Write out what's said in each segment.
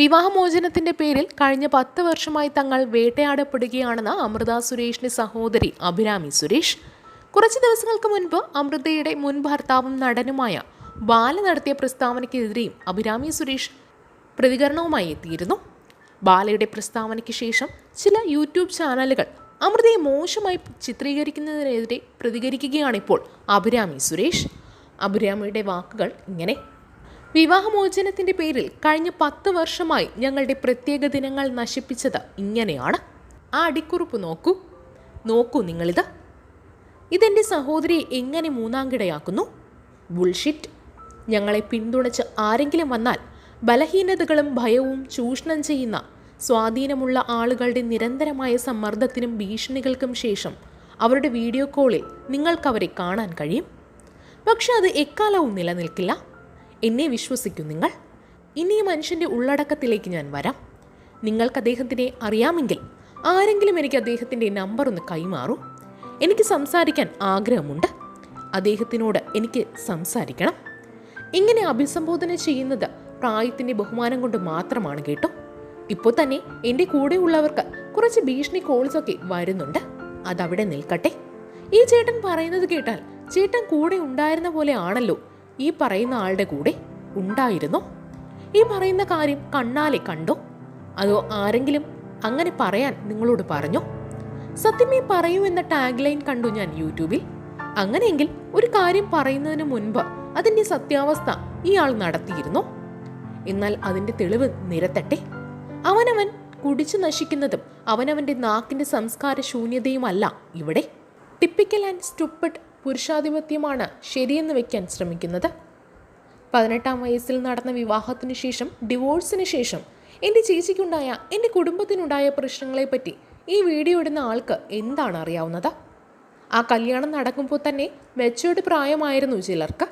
വിവാഹമോചനത്തിന്റെ പേരിൽ കഴിഞ്ഞ പത്ത് വർഷമായി തങ്ങൾ വേട്ടയാടപ്പെടുകയാണെന്ന് അമൃത സുരേഷിന്റെ സഹോദരി അഭിരാമി സുരേഷ്. കുറച്ച് ദിവസങ്ങൾക്ക് മുൻപ് അമൃതയുടെ മുൻ ഭർത്താവും നടനുമായ ബാല നടത്തിയ പ്രസ്താവനയ്ക്കെതിരെയും അഭിരാമി സുരേഷ് പ്രതികരണവുമായി എത്തിയിരുന്നു. ബാലയുടെ പ്രസ്താവനയ്ക്ക് ശേഷം ചില യൂട്യൂബ് ചാനലുകൾ അമൃതയെ മോശമായി ചിത്രീകരിക്കുന്നതിനെതിരെ പ്രതികരിക്കുകയാണിപ്പോൾ അഭിരാമി സുരേഷ്. അഭിരാമിയുടെ വാക്കുകൾ ഇങ്ങനെ വിവാഹമോചനത്തിന്റെ പേരിൽ കഴിഞ്ഞ പത്ത് വർഷമായി ഞങ്ങളുടെ പ്രത്യേക ദിനങ്ങൾ നശിപ്പിച്ചത് ഇങ്ങനെയാണ്. ആ അടിക്കുറിപ്പ് നോക്കൂ. നോക്കൂ നിങ്ങളിത്. ഇതെന്റെ സഹോദരിയെ എങ്ങനെ മൂന്നാംകിടയാക്കുന്നു? ബുൾഷിറ്റ് ഞങ്ങളെ പിന്തുണച്ച് ആരെങ്കിലും വന്നാൽ ബലഹീനതകളും ഭയവും ചൂഷണം ചെയ്യുന്ന സ്വാധീനമുള്ള ആളുകളുടെ നിരന്തരമായ സമ്മർദ്ദത്തിനും ഭീഷണികൾക്കും ശേഷം അവരുടെ വീഡിയോ കോളിൽ നിങ്ങൾക്കവരെ കാണാൻ കഴിയും. പക്ഷെ അത് എക്കാലവും നിലനിൽക്കില്ല. എന്നെ വിശ്വസിക്കൂ നിങ്ങൾ. ഇനി മനുഷ്യന്റെ ഉള്ളടക്കത്തിലേക്ക് ഞാൻ വരാം. നിങ്ങൾക്ക് അദ്ദേഹത്തിനെ അറിയാമെങ്കിൽ ആരെങ്കിലും എനിക്ക് അദ്ദേഹത്തിന്റെ നമ്പർ ഒന്ന് കൈമാറൂ. എനിക്ക് സംസാരിക്കാൻ ആഗ്രഹമുണ്ട്. അദ്ദേഹത്തിനോട് എനിക്ക് സംസാരിക്കണം. ഇങ്ങനെ അഭിസംബോധന ചെയ്യുന്നത് പ്രായത്തിന്റെ ബഹുമാനം കൊണ്ട് മാത്രമാണ് കേട്ടോ. ഇപ്പോൾ തന്നെ എന്റെ കൂടെയുള്ളവർക്ക് കുറച്ച് ഭീഷണി കോൾസൊക്കെ വരുന്നുണ്ട്. അതവിടെ നിൽക്കട്ടെ. ഈ ചേട്ടൻ പറയുന്നത് കേട്ടാൽ ചേട്ടൻ കൂടെ ഉണ്ടായിരുന്ന പോലെ ആണല്ലോ ഈ പറയുന്ന ആളുടെ കൂടെ ഉണ്ടായിരുന്നോ? ഈ പറയുന്ന കാര്യം കണ്ണാലെ കണ്ടോ? അതോ ആരെങ്കിലും അങ്ങനെ പറയാൻ നിങ്ങളോട് പറഞ്ഞോ? സത്യമേ പറയൂ എന്ന ടാഗ് ലൈൻ കണ്ടു ഞാൻ യൂട്യൂബിൽ. അങ്ങനെയെങ്കിൽ ഒരു കാര്യം പറയുന്നതിന് മുൻപ് അതിന്റെ സത്യാവസ്ഥ ഇയാൾ നടത്തിയിരുന്നോ? എന്നാൽ അതിന്റെ തെളിവ് നിരത്തട്ടെ. അവനവൻ കുടിച്ചു നശിക്കുന്നതും അവനവന്റെ നാക്കിന്റെ സംസ്കാര ശൂന്യതയുമല്ല ഇവിടെ. ടിപ്പിക്കൽ ആൻഡ് സ്റ്റുപ്പിഡ് പുരുഷാധിപത്യമാണ് ശരിയെന്ന് വയ്ക്കാൻ ശ്രമിക്കുന്നത്. പതിനെട്ടാം വയസ്സിൽ നടന്ന വിവാഹത്തിനു ശേഷം ഡിവോഴ്സിന് ശേഷം എന്റെ ചേച്ചിക്കുണ്ടായ എന്റെ കുടുംബത്തിനുണ്ടായ പ്രശ്നങ്ങളെപ്പറ്റി ഈ വീഡിയോ ഇടുന്ന ആൾക്ക് എന്താണ് അറിയാവുന്നത്? ആ കല്യാണം നടക്കുമ്പോൾ തന്നെ മെച്ചോർഡ് പ്രായമായിരുന്നു ചിലർക്ക്.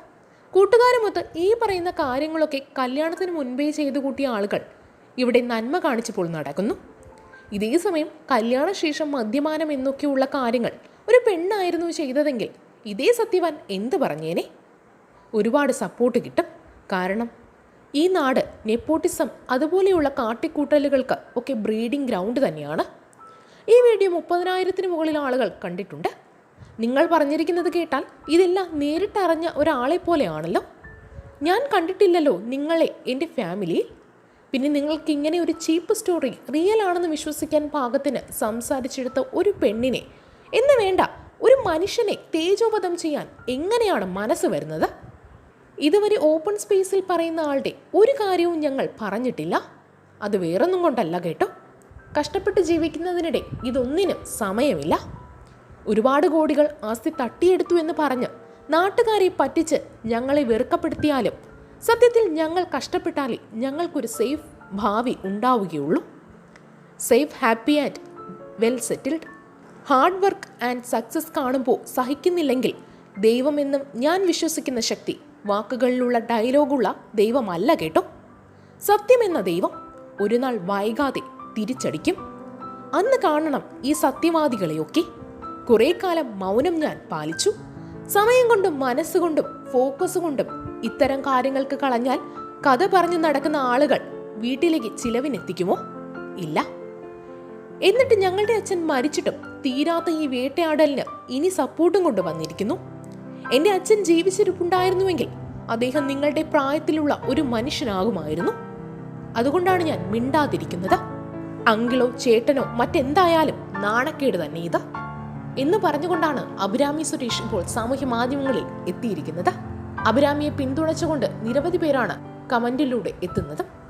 കൂട്ടുകാരുമൊത്ത് ഈ പറയുന്ന കാര്യങ്ങളൊക്കെ കല്യാണത്തിന് മുൻപേ ചെയ്തു കൂട്ടിയ ആളുകൾ ഇവിടെ നന്മ കാണിച്ചപ്പോൾ നടക്കുന്നു. ഇതേ സമയം കല്യാണശേഷം മദ്യപാനം എന്നൊക്കെയുള്ള കാര്യങ്ങൾ ഒരു പെണ്ണായിരുന്നു ചെയ്തതെങ്കിൽ ഇതേ സത്യവാൻ എന്ത് പറഞ്ഞേനെ? ഒരുപാട് സപ്പോർട്ട് കിട്ടും. കാരണം ഈ നാട് നെപ്പോട്ടിസം അതുപോലെയുള്ള കാട്ടിക്കൂട്ടലുകൾക്ക് ഒക്കെ ബ്രീഡിംഗ് ഗ്രൗണ്ട് തന്നെയാണ്. ഈ വീഡിയോ മുപ്പതിനായിരത്തിന് മുകളിൽ ആളുകൾ കണ്ടിട്ടുണ്ട്. നിങ്ങൾ പറഞ്ഞിരിക്കുന്നത് കേട്ടാൽ ഇതെല്ലാം നേരിട്ടറിഞ്ഞ ഒരാളെ പോലെയാണല്ലോ ഞാൻ കണ്ടിട്ടില്ലല്ലോ നിങ്ങളെ എന്റെ ഫാമിലിയിൽ പിന്നെ നിങ്ങൾക്ക് ഇങ്ങനെ ഒരു ചീപ്പ് സ്റ്റോറി റിയൽ ആണെന്ന് വിശ്വസിക്കാൻ പാകത്തിന് സംസാരിച്ചെടുത്ത ഒരു പെണ്ണിനെ. എന്ന് വേണ്ട ഒരു മനുഷ്യനെ തേജോവധം ചെയ്യാൻ എങ്ങനെയാണ് മനസ്സ് വരുന്നത്? ഇതുവരെ ഓപ്പൺ സ്പേസിൽ പറയുന്ന ആളുടെ ഒരു കാര്യവും ഞങ്ങൾ പറഞ്ഞിട്ടില്ല. അത് വേറൊന്നും കൊണ്ടല്ല കേട്ടോ. കഷ്ടപ്പെട്ട് ജീവിക്കുന്നതിനിടെ ഇതൊന്നിനും സമയമില്ല. ഒരുപാട് കോടികൾ ആസ്തി തട്ടിയെടുത്തു എന്ന് പറഞ്ഞ് നാട്ടുകാരെ പറ്റിച്ച് ഞങ്ങളെ വെറുക്കപ്പെടുത്തിയാലും സത്യത്തിൽ ഞങ്ങൾ കഷ്ടപ്പെട്ടാലേ ഞങ്ങൾക്കൊരു സേഫ് ഭാവി ഉണ്ടാവുകയുള്ളൂ. Safe happy and well settled hard work and success കാണുമ്പോൾ സഹിക്കുന്നില്ലെങ്കിൽ ദൈവമെന്നും ഞാൻ വിശ്വസിക്കുന്ന ശക്തി വാക്കുകളിലുള്ള ഡയലോഗുള്ള ദൈവമല്ല കേട്ടോ. സത്യമെന്ന ദൈവം ഒരു നാൾ വൈകാതെ തിരിച്ചടിക്കും. അന്ന് കാണണം ഈ സത്യവാദികളെയൊക്കെ. കുറെ കാലം മൗനം ഞാൻ പാലിച്ചു. സമയം കൊണ്ടും മനസ്സുകൊണ്ടും ഫോക്കസ് കൊണ്ടും ഇത്തരം കാര്യങ്ങൾക്ക് കളഞ്ഞാൽ കഥ പറഞ്ഞു നടക്കുന്ന ആളുകൾ വീട്ടിലേക്ക് ചിലവിനെത്തിക്കുമോ? ഇല്ല. എന്നിട്ട് ഞങ്ങളുടെ അച്ഛൻ മരിച്ചിട്ടും തീരാത്ത ഈ വേട്ടയാടലിന് ഇനി സപ്പോർട്ടും കൊണ്ട് വന്നിരിക്കുന്നു എന്റെ അച്ഛൻ ജീവിച്ചിരിപ്പുണ്ടായിരുന്നുവെങ്കിൽ അദ്ദേഹം നിങ്ങളുടെ പ്രായത്തിലുള്ള ഒരു മനുഷ്യനാകുമായിരുന്നു. അതുകൊണ്ടാണ് ഞാൻ മിണ്ടാതിരിക്കുന്നത്. അങ്കിളോ ചേട്ടനോ മറ്റെന്തായാലും നാണക്കേട് തന്നെ ഇത് എന്ന് പറഞ്ഞുകൊണ്ടാണ് അഭിരാമി സുരേഷ് ഇപ്പോൾ സാമൂഹ്യ മാധ്യമങ്ങളിൽ എത്തിയിരിക്കുന്നത്. അഭിരാമിയെ പിന്തുണച്ചുകൊണ്ട് നിരവധി പേരാണ് കമന്റിലൂടെ എത്തുന്നത്.